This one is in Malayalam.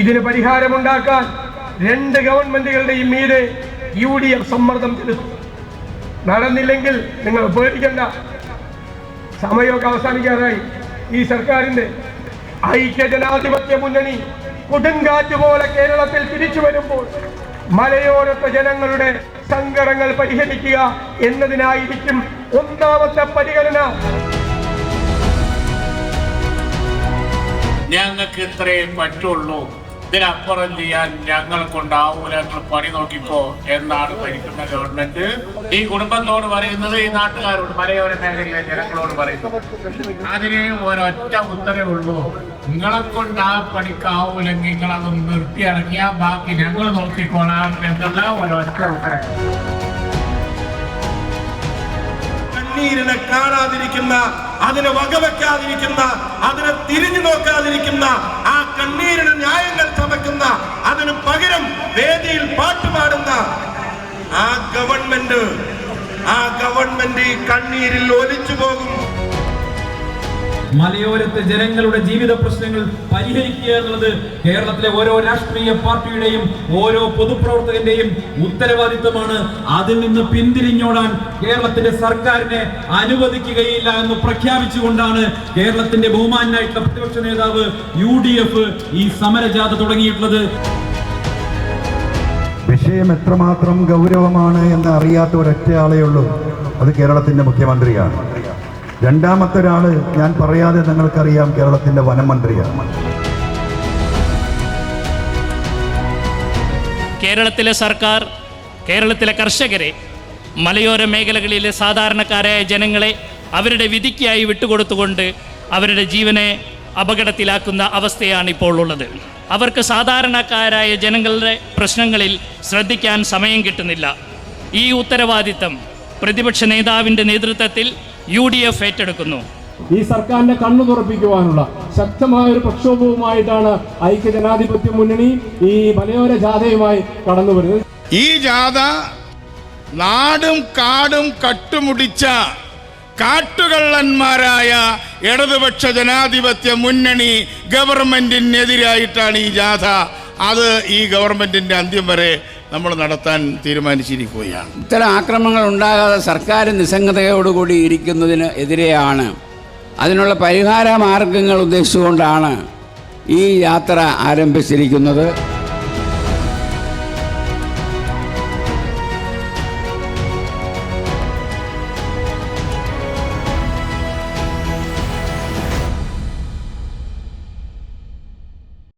ഇതിന് പരിഹാരമുണ്ടാക്കാൻ രണ്ട് ഗവൺമെന്റുകളുടെയും മീതെ യു ഡി എഫ് സമ്മർദ്ദം ചെലുത്തും. നടന്നില്ലെങ്കിൽ നിങ്ങൾ പേടിക്കണ്ട. സമയമൊക്കെ അവസാനിക്കാനായി ഈ സർക്കാരിന്റെ ഐക്യ ജനാധിപത്യ മുന്നണി കൊടുങ്കാറ്റ് പോലെ കേരളത്തിൽ തിരിച്ചു വരുമ്പോൾ മലയോരത്തെ ജനങ്ങളുടെ സങ്കടങ്ങൾ പരിഹരിക്കുക എന്നതിനായിരിക്കും ഒന്നാമത്തെ പരിഗണന. ഞങ്ങൾക്ക് ഇത്രയും പറ്റുള്ളൂ. ഇതിനപ്പുറം ചെയ്യാൻ ഞങ്ങൾ കൊണ്ടാവൂല ഞങ്ങൾ പണി നോക്കിക്കോ എന്നാണ് ഭരിക്കുന്ന ഗവൺമെന്റ് ഈ കുടുംബത്തോട് പറയുന്നത് ഈ നാട്ടുകാരോട് മലയോര മേഖലയിലെ ജനങ്ങളോട് പറയുന്നു അതിന് ഒരൊറ്റ ഉത്തരവേ ഉള്ളൂ. നിങ്ങളെ കൊണ്ട് ആ പണിക്കാവൂലെങ്കിൽ നിങ്ങളത് നിർത്തി ഇറങ്ങിയാൽ ബാക്കി ഞങ്ങൾ നോക്കിക്കോളാം എന്നുള്ള ഒരൊറ്റ ഉത്തരവ്. കാണാതിരിക്കുന്ന അതിനെ വകവെക്കാതിരിക്കുന്ന അതിനെ തിരിഞ്ഞു നോക്കാതിരിക്കുന്ന ആ കണ്ണീരിന് ആ ഗവൺമെന്റ് ആ ഗവൺമെന്റ് ഈ കണ്ണീരിൽ ഒലിച്ചു പോകും. മലയോരത്തെ ജനങ്ങളുടെ ജീവിത പ്രശ്നങ്ങൾ പരിഹരിക്കുക എന്നുള്ളത് കേരളത്തിലെ ഓരോ രാഷ്ട്രീയ പാർട്ടിയുടെയും ഓരോ പൊതുപ്രവർത്തകന്റെയും ഉത്തരവാദിത്തമാണ് അതിൽ നിന്ന് പിന്തിരിഞ്ഞോടാൻ കേരളത്തിന്റെ സർക്കാരിനെ അനുവദിക്കുകയില്ല എന്ന് പ്രഖ്യാപിച്ചുകൊണ്ടാണ് കേരളത്തിന്റെ ബഹുമാനായിട്ടുള്ള പ്രതിപക്ഷ നേതാവ് യു ഈ സമരജാഥ തുടങ്ങിയിട്ടുള്ളത്. വിഷയം എത്രമാത്രം ഗൗരവമാണ് എന്ന് അറിയാത്ത ഒരൊറ്റ ആളേ ഉള്ളൂ. അത് കേരളത്തിന്റെ മുഖ്യമന്ത്രിയാണ്. രണ്ടാമത്തെ ഒരാൾ ഞാൻ പറയാതെ നിങ്ങൾക്കറിയാം കേരളത്തിന്റെ വനം മന്ത്രിയാണ് കേരളത്തിലെ സർക്കാർ കേരളത്തിലെ കർഷകരെ മലയോര മേഖലകളിലെ സാധാരണക്കാരായ ജനങ്ങളെ അവരുടെ വിധിക്കായി വിട്ടുകൊടുത്തുകൊണ്ട് അവരുടെ ജീവനെ അപകടത്തിലാക്കുന്ന അവസ്ഥയാണ് ഇപ്പോൾ ഉള്ളത്. അവർക്ക് സാധാരണക്കാരായ ജനങ്ങളുടെ പ്രശ്നങ്ങളിൽ ശ്രദ്ധിക്കാൻ സമയം കിട്ടുന്നില്ല. ഈ ഉത്തരവാദിത്തം പ്രതിപക്ഷ നേതാവിന്റെ നേതൃത്വത്തിൽ യു ഡി എഫ് ഏറ്റെടുക്കുന്നു. ഈ സർക്കാരിന്റെ കണ്ണു തുറപ്പിക്കുവാനുള്ള ശക്തമായ ഒരു പ്രക്ഷോഭവുമായിട്ടാണ് ഐക്യ ജനാധിപത്യ മുന്നണി ഈ മലയോര ജാഥയുമായി കടന്നു വരുന്നത് ഈ ജാഥ നാടും കാടും കട്ടുമുടിച്ച കാട്ടുകള്ളന്മാരായ ഇടതുപക്ഷ ജനാധിപത്യ മുന്നണി ഗവൺമെന്റിനെതിരായിട്ടാണ് ഈ ജാഥ. അത് ഈ ഗവൺമെന്റിന്റെ അന്ത്യം വരെ നമ്മൾ നടത്താൻ തീരുമാനിച്ചിരിക്കുകയാണ്. ഇത്തരം ആക്രമണങ്ങൾ ഉണ്ടാകാതെ സർക്കാർ നിസ്സംഗതയോടുകൂടി ഇരിക്കുന്നതിന് എതിരെയാണ്. അതിനുള്ള പരിഹാര മാർഗങ്ങൾ ഉദ്ദേശിച്ചുകൊണ്ടാണ് ഈ യാത്ര ആരംഭിച്ചിരിക്കുന്നത്.